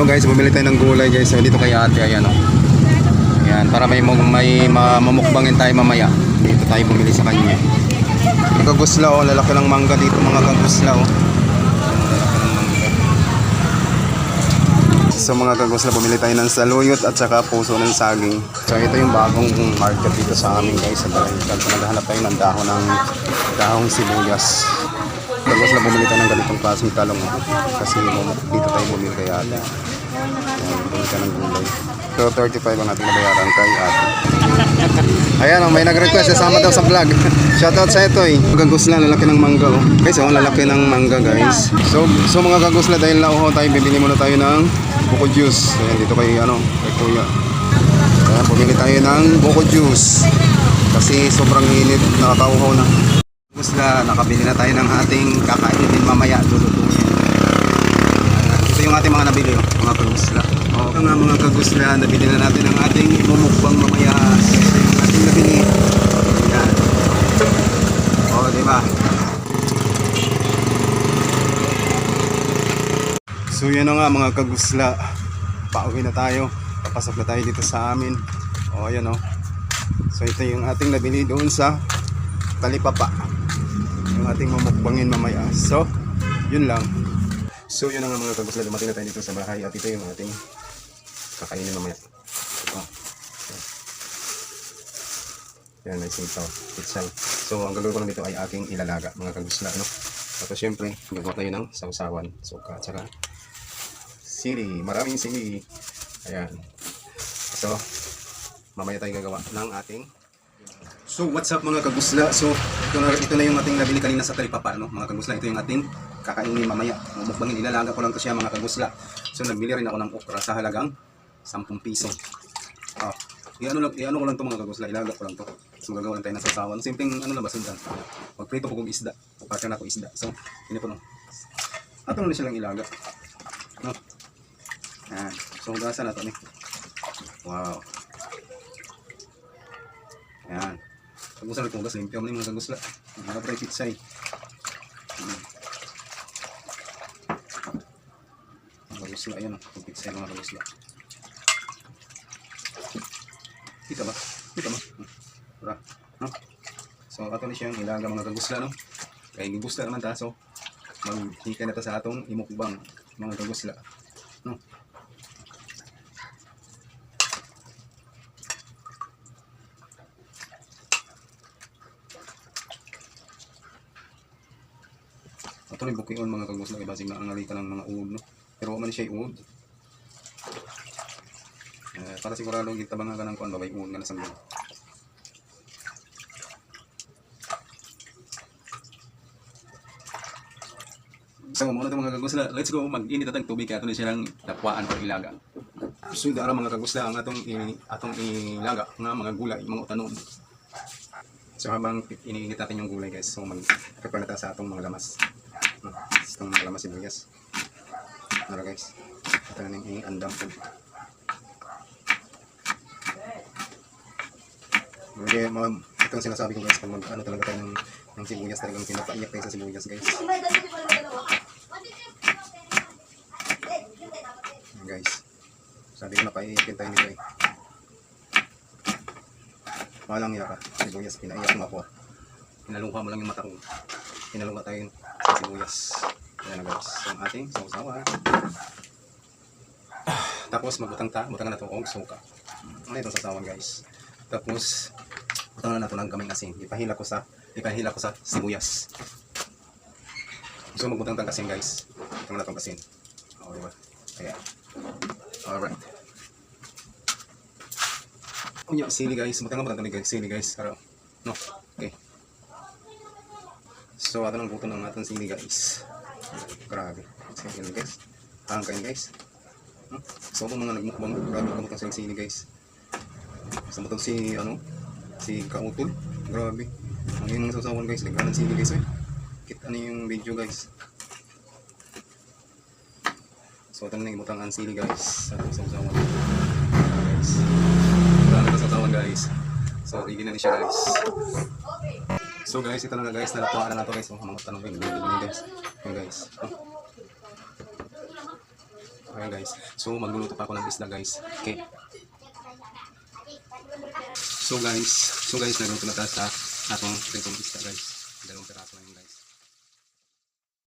So guys, bumili tayo ng gulay guys. So dito kay ate, ayan o. Ayan, para may, may ma- mamukbangin tayo mamaya. Dito tayo bumili sa kanya. Kagusla o, lalaki ng mangga dito mga kagusla o. So mga kagusla, bumili tayo ng saluyot at saka puso ng saging. So ito yung bagong market dito sa amin guys. Sa Barangay. So naghahanap tayo ng dahon ng dahong sibuyas. Kagusla, bumili tayo ng ganitong klaseng talong. oh. Kasi dito tayo bumili kay ate. Ayan, bumili ka ng gulay. So 35 ang ating nabayaran kay ate. Ayan, oh, may nag-request sasama daw sa vlog. Shoutout sa ito eh. Gagusla, lalaki ng mangga oh. Guys, oh, lalaki ng mangga guys. So, so mga gagusla dahil nauho tayo, bibili muna tayo ng buko juice. Ayan, dito kay ano, kay kuya. Ayan, pumili tayo ng buko juice. Kasi sobrang init, nakakauhaw na. Gagusla, nakabili na tayo ng ating kakainin mamaya, lulutuin. Ito yung ating mga nabili, oh, mga kagusla. Oh, ito nga mga kagusla, nabili na natin ang ating imumukbang mamaya. Ito yung ating nabili. Ayan. Oh, di ba? So na nga mga kagusla. Pauwi na tayo. Papasok na tayo dito sa amin. O oh, ayan o. So ito yung ating nabili doon sa Talipapa. Yung ating mamukbangin mamaya. So, yun lang. So yun na nga mga kagusla. Dumating na tayo dito sa bahay. At ito yung ating kakainin mamaya. Ito. Yan, may sitaw. Pitsal. So, ang gagawin ko lang dito ay aking ilalaga, mga kagusla, no? Tapos, syempre, gagawa tayo ng sausawan. Suka, at saka sili. Maraming sili. Ayan. So, mamaya tayo gagawa ng ating So, what's up mga kagusla? So, ito na, ito na yung ating nabili kanina sa Talipapa, no? Mga kagusla, ito yung ating kakainin mamaya. Mumukbangin, ilalaga ko lang siya mga kagusla. So, nabili rin ako ng okra sa halagang 10 piso. Ah, i-ano lang, i-ano ko lang to mga kagusla, ilaga ko lang to. So, gagawa lang tayo ng sasawan. Simpleng ano lang ba, sundan. Magprito ko kong isda. Pagka na ko isda. So, yun po no. Ato na siya lang ilaga. No? Yan. So, gasa na to ni. Wow. Yan. Na itong gas. Limpyo mo na yung mga pre pitsay. Ayan o. Itong pitsay mga kagusla. Kita ba? Kita ba? Tara. No? So, ato na siyang ilaga mga kagusla, no? Kaya gigusla naman ta, so, maghika na ta sa atong imukbang, mga kagusla. No? Ato na bukion mga kagusla, iba na ang alika ng mga uod, no? Pero man siya uod. Eh, para sigurado kita ba nga ka ng kuan babay uod nga na sa mga. So, muna itong mga kagusla. Let's go. Mag-init atang tubig kaya ito na silang dakwaan o ilaga. So, dara mga kagusla ang atong atong ilaga nga mga gulay, mga utanon. So, habang iniinit natin yung gulay guys, so mag-prepare na sa atong mga lamas. Itong mga lamas sibuyas. Nara guys. Ito na yung i-andam po. Okay, mga, ito ang sinasabi ko guys, pag mag, ano talaga tayo ng, ng sibuyas, talagang pinapaiyak tayo sa sibuyas guys. Guys. Sabi ko na paiiyakin tayo nito eh. Walang iya ka. Sibuyas, pinaiyak mo ako. Pinalungka mo lang yung mata ko. Pinalungka tayo sa sibuyas. Ayan na guys. Yung ating sausawa. Tapos magbutang ta, butangan na ito og suka. Ano itong sasawan guys. Tapos butangan na ito ng kaming asin. Ipahila ko sa ipahila ko sa sibuyas. So magbutang tang kasin guys. Ito na itong kasin. O, diba? Kaya. Alright. Unya, sili guys. Butangan mo na guys. Sili guys. Araw. No. So, ato ng buto ng ating sili guys. Grabe. Sige guys. Hangkain guys. Hmm? So, kung mga nagmukbang, grabe kamutang silang sili guys. Sa mutang si, ano, si Kautol. Grabe. Ang yun mga sasawan guys. Lagyan ng sili guys eh. Kita niyo yung video guys. So, ito na yung butang ang sili guys. Sa sasawan. Guys. Wala na sasawan guys. So, ready na ni siya guys. So guys, ito na nga guys, nalakuha na nato guys. Oh, mga tanong yung guys. Yung guys. Ayan guys. So magluluto pa ako ng isda guys. Okay. So guys, so guys, nagluto na tayo sa atong pritong isda guys.